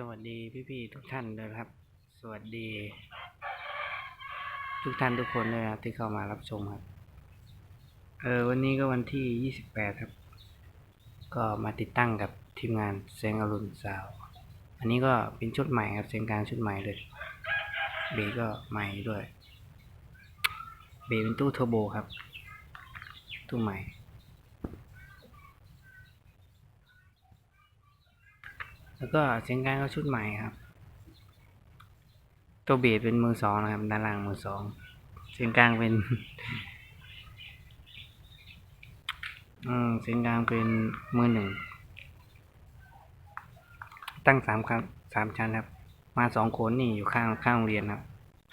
สวัสดีพี่ๆทุกท่านเลยครับ สวัสดี ทุกท่านทุกคนเลยครับที่เข้ามารับชมครับ เออวันนี้ก็วันที่ 28 ครับ ก็มาติดตั้งกับทีมงานแสงอรุณสาว อันนี้ก็เป็นชุดใหม่ครับเสียงกางชุดใหม่เลยเบก็ใหม่ด้วย เบเป็นตู้เทอร์โบครับ ตู้ใหม่ แล้วก็เสียงกลางก็ชุดใหม่ครับ ตัวเบสเป็นมือสองนะครับ ด้านล่างมือสอง เสียงกลางเป็นอืมเสียงกลางเป็นมือหนึ่ง ตั้งสามครับสามชั้นครับ มาสองคนนี่อยู่ข้างข้างโรงเรียนครับ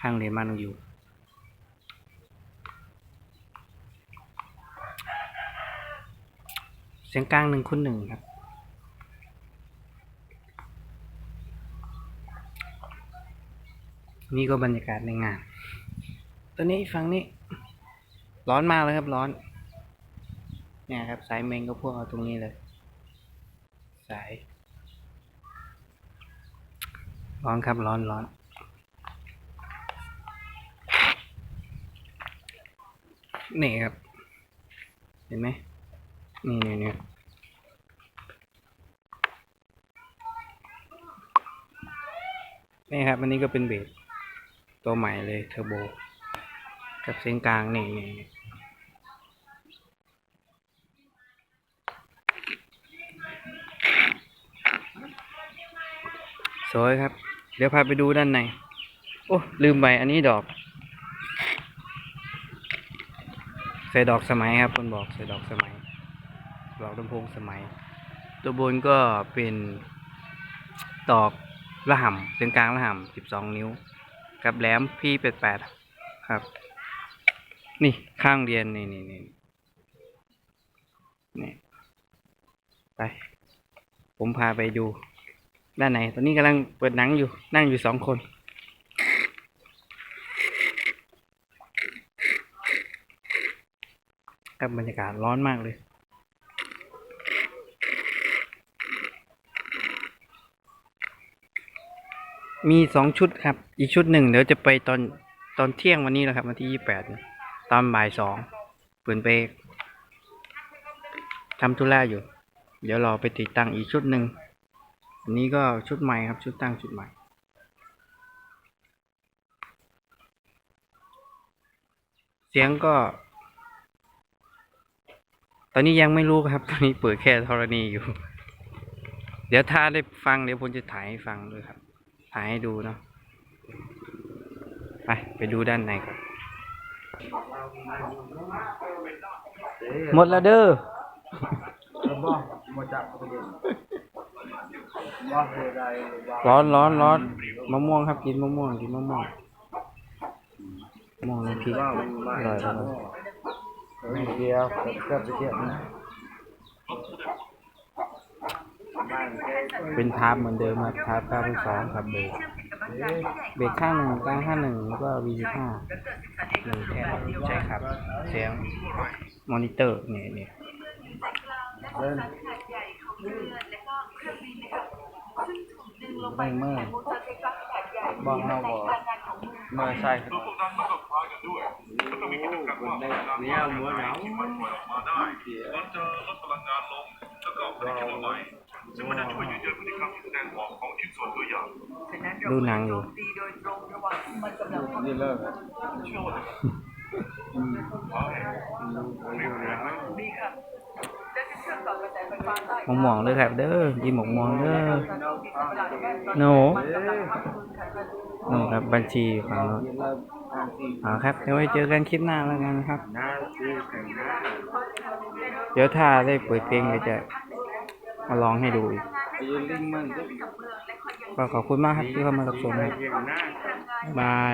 ข้างเรียนบ้านเราอยู่เสียงกลางหนึ่งคุณหนึ่งครับ นี่ก็บรรยากาศในงานตอนนี้ฝั่งนี้ ร้อนมากเลยครับร้อน เนี่ยครับ สายเมงก็พวกเอาตรงนี้เลย สาย ร้อนครับร้อนร้อนนี่ครับ เห็นไหมนี่นี่นี่นี่ครับ อันนี้ก็เป็นเบส ตัวใหม่เลยเทอร์โบ กับเส้นกลางนี่นี่สวยครับ เดี๋ยวพาไปดูด้านใน โอ้ลืมไปอันนี้ดอก ใส่ดอกสมัยครับคนบอกใส่ดอกสมัย ดอกลำโพงสมัย ตัวบนก็เป็นดอกระห่ำเส้นกลางระห่ำสิบสองนิ้ว กับแหลมพี่เป็ดแปดครับ นี่ข้างเรียนนี่นี่นี่นี่ไป ผมพาไปดู ด้านไหน ตอนนี้กำลังเปิดหนังอยู่ นั่งอยู่สองคนกับบรรยากาศร้อนมากเลย มีสองชุดครับ อีกชุดหนึ่งเดี๋ยวจะไปตอนตอนเที่ยงวันนี้แหละครับวันที่ยี่แปดตอนบ่ายสองเปิดไปทำธุระอยู่ เดี๋ยวรอไปติดตั้งอีกชุดหนึ่งอันนี้ก็ชุดใหม่ครับ ชุดตั้งชุดใหม่เสียงก็ ตอนนี้ยังไม่รู้ครับ ตอนนี้เปิดแค่ธรณีอยู่ เดี๋ยวถ้าได้ฟังเดี๋ยวผมจะถ่ายให้ฟังด้วยครับ ถ่ายให้ดูเนาะไปไปดูด้านในก่อนหมดแล้วเด้อบ่มาจับประเด็นว่าเหตุใดว่าร้อนร้อนร้อนมะม่วงครับกินมะม่วงกินมะม่วงมะม่วงน้ำพริกว่าอมันมาร่อยอร่อยเดียวเกือบจะเทียบนะ เป็นทาร์เหมือนเดิมครับทาร์เก้าสองครับเบรกเบรกข้างหนึ่งกลางข้างหนึ่งแล้วก็วีห้าหนึ่งแท่ใช่ครับ เสียงมอนิเตอร์เนี่ยเนี่ยเล่นไม่เมื่อบอกเราบอกเมื่อใช่ครับเนี่ยมัวหนาวมันจะลดพลังงานลงแล้วก็ผลิตขึ้นมาใหม่ ซึ่งมันจะช่วยยืดเยื้อพฤติกรรมที่แสดงออกของชิ้นส่วนตัวอย่างดูหนังอยู่นี่เลิกเชื่อว่าจะไม่แรงนะมองมองๆเลยครับเด้อยิ้มมองมองๆเด้อโนโนครับบัญชีฝั่งโน้นนี่เลิกทางที่เอาครับเดี๋ยวไว้เจอกันคลิปหน้าแล้วกันครับหน้าที่แข่งหน้าเดี๋ยวถ้าได้เปิดเพลงเดี๋ยวจะ มาร้องให้ดูอีกไปยืนลิงมันก็ก็ขอบคุณมากครับที่เข้ามารับชมครับเพียงหน้าบ๊ายบาย